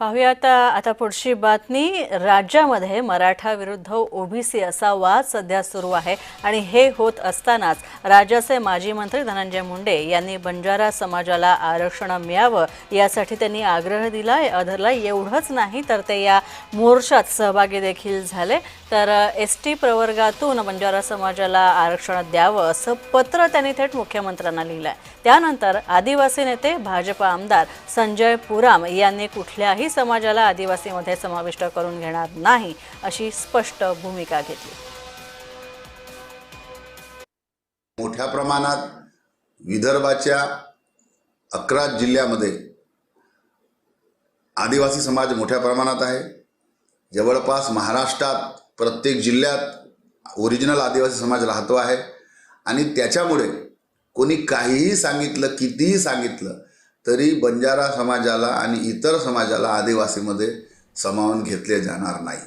पाहूयात आता पुढची बातमी. राज्यामध्ये मराठा विरुद्ध ओबीसी असा वाद सध्या सुरू आहे आणि हे होत असतानाच राज्याचे माजी मंत्री धनंजय मुंडे यांनी बंजारा समाजाला आरक्षण मिळावं यासाठी त्यांनी आग्रह दिला धरला एवढंच नाही तर ते या मोर्चात सहभागी देखील झाले. तर एस टी प्रवर्गातून बंजारा समाजाला आरक्षण द्यावं असं पत्र त्यांनी थेट मुख्यमंत्र्यांना लिहिलं आहे त्यानंतर आदिवासी नेते भाजप आमदार संजय पुराम यांनी कुठल्याही समाजाला आदिवासीमध्ये समाविष्ट करून घेणार नाही अशी स्पष्ट भूमिका घेतली. मोठ्या प्रमाणात विदर्भाच्या अकरा जिल्ह्यामध्ये आदिवासी समाज मोठ्या प्रमाणात आहे. जवळपास महाराष्ट्रात प्रत्येक जिल्ह्यात ओरिजिनल आदिवासी समाज राहतो आहे. आणि त्याच्यामुळे कोणी काहीही सांगितलं कितीही सांगितलं तरी बंजारा समाजाला आणि इतर समाजाला आदिवासीमध्ये सामावून घेतले जाणार नाही.